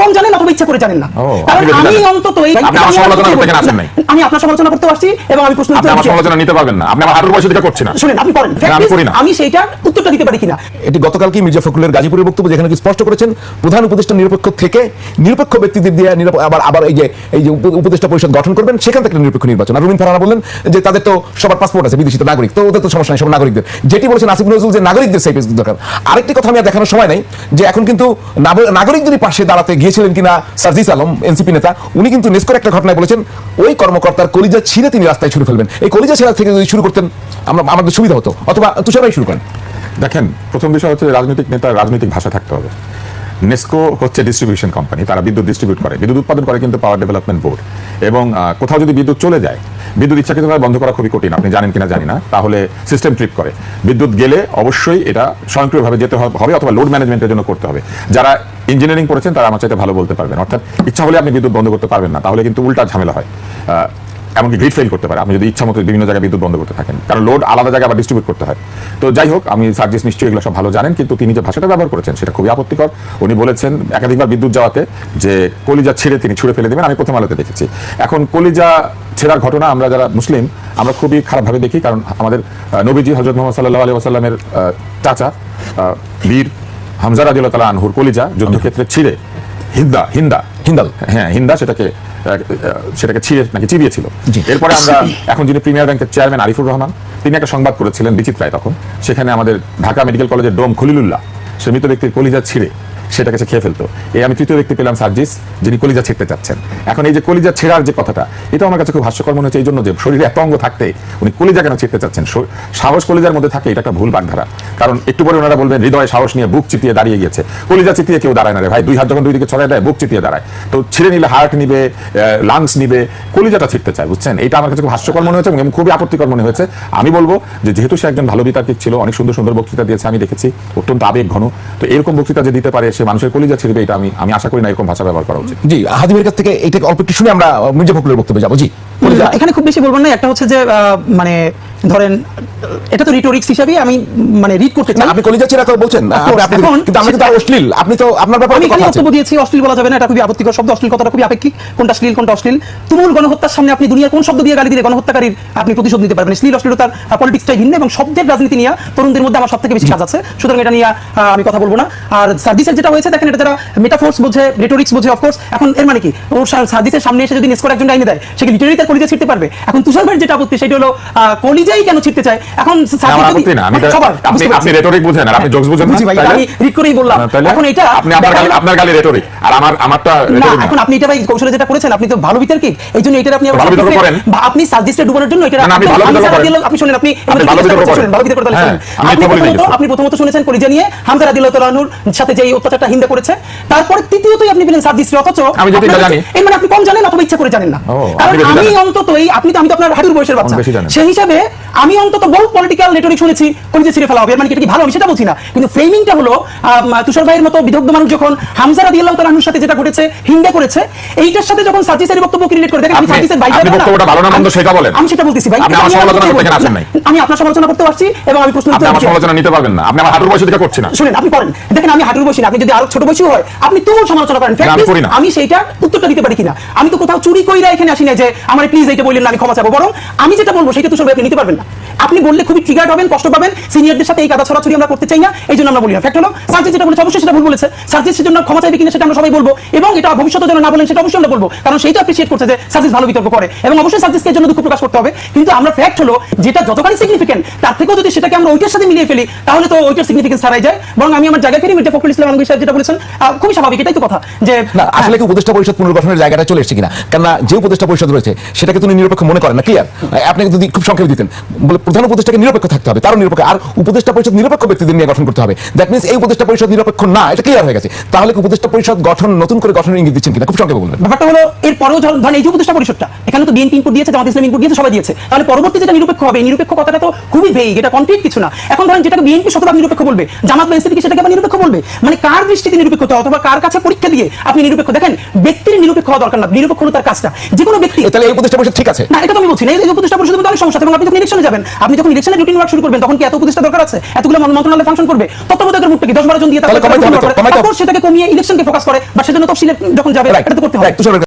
কম জানেন অথবা ইচ্ছা করে জানেন না। কারণ আমি অন্তত এই? আমি আপনার সমালোচনা করতে আসছি এবং আমি প্রশ্ন আমার সমালোচনা নিতে পারবেন না। আপনি আমার হাঁটুর বয়স দিকে করছেন না। শুনেন আপনি করেন। আমি করি না। আমি সেইটার উত্তরটা দিতে পারি কিনা। এটি গতকালকে মির্জা ফখরুলের গাজীপুরের বক্তব্য যেখানে কি স্পষ্ট করেছেন প্রধান উপদেষ্টা নিরপেক্ষ থেকে নিরপেক্ষ ব্যক্তিদের দিয়ে আবার আবার এই যে এই যে উপদেষ্টা পরিষদ গঠন করবেন সেখান থেকে নিরপেক্ষ নির্বাচন। আর রুমিন ফারহানা বললেন যে তাদের তো সবার পাসপোর্ট আছে বিদেশি তো নাগরিক। তো ওদের তো সমস্যা নেই সব নাগরিকদের। যেটি বলেছেন আসিফ নজরুল যে নাগরিকদের সেফ দরকার। আরেকটি কথা আমি আর দেখানোর সময় নাই যে এখন কিন্তু নাগরিকদেরই পাশে দাঁড়াতে গিয়েছিলেন কিনা সার্জিস আলম, এনসিপি নেতা, উনি কিন্তু নেস্কোর একটা ঘটনায় বলেছেন, ওই কর্মকর্তার কলিজা ছিঁড়ে তিনি রাস্তায় ছুড়ে ফেলবেন। এই কলিজা ছেঁড়া থেকে যদি শুরু করতেন, আমরা আমাদের সুবিধা হতো। অথবা তুষার ভাই শুরু করেন। দেখেন, প্রথম বিষয় হচ্ছে রাজনৈতিক নেতা রাজনৈতিক ভাষা থাকতে হবে। নেস্কো হচ্ছে ডিস্ট্রিবিউশন কোম্পানি তারা বিদ্যুৎ ডিস্ট্রিবিউট করে। বিদ্যুৎ উৎপাদন করে কিন্তু পাওয়ার ডেভেলপমেন্ট বোর্ড এবং কোথাও যদি বিদ্যুৎ চলে যায়, বিদ্যুৎ ইচ্ছাকৃতভাবে বন্ধ করা খুবই কঠিন। আপনি জানেন কিনা জানি না। তাহলে সিস্টেম ট্রিপ করে। বিদ্যুৎ গেলে অবশ্যই এটা স্বয়ংক্রিয়ভাবে যেতে হবে অথবা লোড ম্যানেজমেন্টের জন্য করতে হবে। যারা ইঞ্জিনিয়ারিং পড়েছেন, তারা আমার চাইতে ভালো বলতে পারবেন। অর্থাৎ ইচ্ছা হলে আপনি বিদ্যুৎ বন্ধ করতে পারবেন না, তাহলে কিন্তু উল্টা ঝামেলা হয়। এমনকি গ্রিড ফেল করতে পারে। আপনি যদি ইচ্ছা মতো বিভিন্ন জায়গায় বিদ্যুৎ বন্ধ করতে থাকেন, কারণ লোড আলাদা জায়গায় আবার ডিস্ট্রিবিউট করতে হয়। তো যাই হোক, আমি সার্জিস নিশ্চয়ই এগুলো সব ভালো জানেন, কিন্তু তিনি যে ভাষাটা ব্যবহার করেছেন, সেটা খুবই আপত্তিকর। উনি বলেছেন একাধিকবার বিদ্যুৎ যাওয়াতে যে কলিজা ছিঁড়ে তিনি ছুঁড়ে ফেলে দেবেন, আমি প্রথম আলোতে দেখেছি। এখন কলিজা ছেঁড়ার ঘটনা, আমরা যারা মুসলিম, আমরা খুবই খারাপভাবে দেখি, কারণ আমাদের নবীজি হজরত মোহাম্মদ সাল্লাহ আলী আসাল্লামের চাচা বীর হামজা রাদিউল্লাহ তালা আনহুর কলিজা যুদ্ধক্ষেত্রে ছিঁড়ে। হিন্দা হিন্দা হিন্দাল। হ্যাঁ হিন্দা সেটাকে সেটাকে ছিঁড়ে নাকি চিবিয়েছিল। এরপরে আমরা এখন যিনি প্রিমিয়ার ব্যাংকের চেয়ারম্যান আরিফুর রহমান তিনি একটা সংবাদ করেছিলেন বিচিত্রায় তখন। সেখানে আমাদের ঢাকা মেডিকেল কলেজের ডোম খলিলুল্লাহ সে মৃত ব্যক্তির কলিজা ছিঁড়ে। সেটাকে সে খেয়ে ফেলতো। এই আমি তৃতীয় ব্যক্তি পেলাম সার্জিস, যিনি কলিজা ছিঁড়তে চাচ্ছেন। এখন এই যে কলিজা ছেঁড়ার যে কথাটা, এটা আমার কাছে খুব হাস্যকর মনে হচ্ছে এই জন্য যে শরীরে এত অঙ্গ থাকতে উনি কলিজা কেন ছিঁড়তে চাচ্ছেন? সাহস কলিজার মধ্যে থাকে, এটা একটা ভুল বাগধারা। কারণ একটু পরে ওনারা বলবেন, হৃদয়ে সাহস নিয়ে বুক চিতিয়ে দাঁড়িয়ে গেছে কলিজা চিতিয়ে কেউ দাঁড়ায় না রে ভাই, দুই হাত যখন দুই দিকে ছড়ায় দেয়, বুক চিতিয়ে দাঁড়ায়। তো ছিঁড়ে নিলে হার্ট নিবে লাংস নিবে, কলিজাটা ছিঁড়তে চায়, বুঝছেন? এটা আমার কাছে খুব হাস্যকর মনে হয়েছে এবং খুবই আপত্তিকর মনে হয়েছে। আমি বলব যে যেহেতু সে একজন ভালো বিতার্কিক ছিল, অনেক সুন্দর সুন্দর বক্তৃতা দিয়েছে, আমি দেখেছি, অত্যন্ত আবেগ ঘন। তো এরকম বক্তৃতা যে দিতে পারে সে মানুষের কলিজা ছিঁড়বে এটা আমি আমি আশা করি না এরকম ভাষা ব্যবহার করা উচিত। জি হাদিমের কাছ থেকে এটাকে অল্প একটু শুনে আমরা মির্জা ফখরুলের বক্তব্যে যাব। জি এখানে খুব বেশি বলবেন না একটা হচ্ছে যে আহ, মানে ধরেন এটা তো রিটোরিক্স হিসাবে আমি মানে রিড করতে চাই। আপনি কলিজা ছেড়া করে বলছেন আপনি- কিন্তু কিন্তু আর অশ্লীল আপনি তো আপনার ব্যাপারে আমি তো এখানে বক্তব্য দিয়েছি অশ্লীল বলা যাবে না এটা খুবই আপত্তিকর শব্দ অশ্লীল কথাটা খুবই আপেক্ষিক। কোনটা শ্লীল কোনটা অশ্লীল? তুমুল গণহত্যার সামনে আপনি দুনিয়ার কোন শব্দ দিয়ে গালি দিলে গণহত্যাকারীর আপনি প্রতিশোধ নিতে পারবেন। শ্লীল অশ্লীলতার পলিটিক্সটাই ভিন্ন এবং শব্দের রাজনীতি নিয়ে তরুণদের মধ্যে আমার সব থেকে বেশি কাজ আছে। সুতরাং এটা নিয়ে আমি কথা বলব না। আর সার্ভিসের যেটা হয়েছে দেখেন এটা যারা মেটাফোর্স বোঝে রেটোরিক্স বোঝে অফকোর্স এখন এর মানে কি? ওর সার্ভিসের সামনে এসে যদি নেস্কোর একজন ডাইনে দেয় সে কি লিটারি তার কলিজা ছিঁড়তে পারবে? এখন তুষার ভাইয়ের যেটা আপত্তি সেটা হলো আহ, কলিজাই কেন ছিঁড়তে চায় এখন যদি- না আমি আপনি আপনি রেটরিক বুঝেন আর আপনি জোকস বুঝেন না বুঝি ভাই, আমি read করেই বললাম। এখন এটা- আপনি আপনার গালি আপনার গালি রেটরিক আর আমার আমারটা না এখন আপনি এটা ভাই কৌশলে যেটা করেছেন আপনি তো ভালো বিতর্কিক এই জন্য এটার আপনি ভালো বিতর্ক করেন। আপনি সার্ভিসে ডুবানোর জন্য এটা না, না, আমি ভালো বিতর্ক করেন। আপনি শুনেন আপনি আপনি ভালো বিতর্ক করেন। ভালো বিতর্ক হ্যাঁ, আমি আপনি তো বলি প্রথমত আপনি প্রথমত শুনেছেন কলিজা নিয়ে হামজা রাদিয়াল্লাহু তাআলা আনহুর সাথে যে এই অত্যাচারটা হিন্দা করেছে তারপরে তৃতীয়তই আপনি পেলেন সার্ভিসে অথচ আমি যেটা জানি। এই মানে আপনি কম জানেন অথবা ইচ্ছা করে জানেন না কারণ আমি। অন্তত এই আপনি তো আমি তো আপনার হাঁটুর বয়সের বাচ্চা সেই হিসাবে আমি অন্তত বহু পলিটিক্যাল রেটরিক শুনেছি কলিজা ছিঁড়ে ফেলা হবে মানে কি এটা কি ভালো? আমি সেটা বলছি না। কিন্তু ফ্রেমিংটা হলো তুষার ভাইয়ের মতো বিদগ্ধ মানুষ যখন হামজা রাদি আল্লাহ তালাহুর সাথে যেটা ঘটেছে হিন্দা করেছে এইটার সাথে যখন সার্জিসের বক্তব্য রিলেট করে দেখেন আমি সার্জিসের মন্দ আমি- সেটা বলতেছি ভাই। আমি আপনার সমালোচনা করতে পারছি এবং আমি প্রশ্ন আপনি উত্তর আমার সমালোচনা নিতে পারবেন না। আপনি আমার হাঁটুর বয়সে করছেন না। শুনেন আপনি করেন। দেখেন আমি হাঁটুর বসি না। আপনি যদি আরও ছোট বয়সী হয় আপনি তুমুল সমালোচনা করেন। আমি সেইটা উত্তরটা দিতে পারি কিনা? আমি তো কোথাও চুরি কইরা এখানে আসি না যে আমার প্লিজ এইটা বললেন না আমি ক্ষমা চাবো। বরং আমি যেটা বলব সেটা তুষার ভাই আপনি নিতে পারবেন না। আপনি বললে খুবই ট্রিগার্ড হবেন কষ্ট পাবেন। সিনিয়রদের সাথে এই কাদা ছড়াছড়ি আমরা করতে চাই না এই জন্য আমরা বলি না। ফ্যাক্ট হলো সার্জিস যেটা বলেছে অবশ্যই সেটা ভুল বলেছে। সার্জিস সেজন্য ক্ষমা চাইবে কিনা সেটা আমরা সবাই বলব। এবং এটা ভবিষ্যতে যেন না বলেন সেটা অবশ্যই আমরা বলব। কারণ সেইটা অ্যাপ্রিসিয়েট করছে যে সার্জিস ভালো বিতর্ক করে। এবং অবশ্যই সার্জিসকে এর জন্য দুঃখ প্রকাশ করতে হবে। কিন্তু আমরা ফ্যাক্ট হলো যেটা যতখানি সিগনিফিকেন্ট তার থেকেও যদি সেটাকে আমরা ওইটার সাথে মিলিয়ে ফেলি তাহলে তো ওইটার সিগনিফিকেন্স হারাই যায়। বরং আমি আমার জায়গায় ফিরি মির্জা ফখরুল ইসলাম আলমগীর সাহেব যেটা বলেছেন খুবই স্বাভাবিক এটাই তো কথা যে আসলে কি উপদেষ্টা পরিষদ পুনর্গঠনের জায়গাটা চলে এসেছে কিনা? কেননা যে উপদেষ্টা পরিষদ রয়েছে সেটাকে তিনি নিরপেক্ষ মনে করেন না ক্লিয়ার আপনাকে যদি খুব সংক্ষেপে দিতেন বলে প্রধান উপদেষ্টাকে নিরপেক্ষ থাকতে হবে তারও নিরপেক্ষ আর উপদেষ্টা পরিষদ নিরপেক্ষ ব্যক্তিদের নিয়ে গঠন করতে হবে। দ্যাট মিনস এই উপদেষ্টা পরিষদ নিরপেক্ষ না এটা ক্লিয়ার হয়ে গেছে। তাহলে কি উপদেষ্টা পরিষদ গঠন নতুন করে গঠনের ইঙ্গিত দিচ্ছেন কিনা? খুব সংক্ষেপে বলবেন। ব্যাপারটা হলো এর পরেও ধর- ধরেন এই যে উপদেষ্টা পরিষদটা তো বিএনপি ইনপুট দিয়েছে জামাত ইসলাম ইনপুট দিয়েছে সবাই দিয়েছে। তাহলে পরবর্তী যেটা নিরপেক্ষ হবে নিরপেক্ষ কথাটা তো খুবই ভেই এটা কনক্রিট কিছু না। এখন ধরেন যেটাকে বিএনপি শতভাগ নিরপেক্ষ বলবে জামাত বা এনসিপি সেটাকে আবার নিরপেক্ষ বলবে? মানে কার দৃষ্টিতে নিরপেক্ষ হতে অথবা কার কাছে পরীক্ষা দিয়ে আপনি নিরপেক্ষ? দেখেন ব্যক্তির নিরপেক্ষ হওয়া দরকার না নিরপেক্ষ হলো তার কাজটা। যে কোনো ব্যক্তি তাহলে এই উপদেষ্টা পরিষদ ঠিক আছে। না এটা তো আমি বলছি না এই উপদেষ্টা পরিষদের মধ্যে অনেক সমস্যা এবং আপনি যখন ইলেকশন যাবেন আপনি যখন ইলেকশনের রুটিন ওয়ার্ক শুরু করবেন তখন কি এত উপদেষ্টা দরকার আছে? এতগুলো মন- মন্ত্রণালয় ফাংশন করবে? তত্ত্বাবধায়কের মুখটা কি? দশ বারো জন দিয়ে তারপর সেটাকে কমিয়ে ইলেকশনকে ফোকাস করে বা সেজন্য তফসিলে যখন যাবে এটা তো করতে হবে।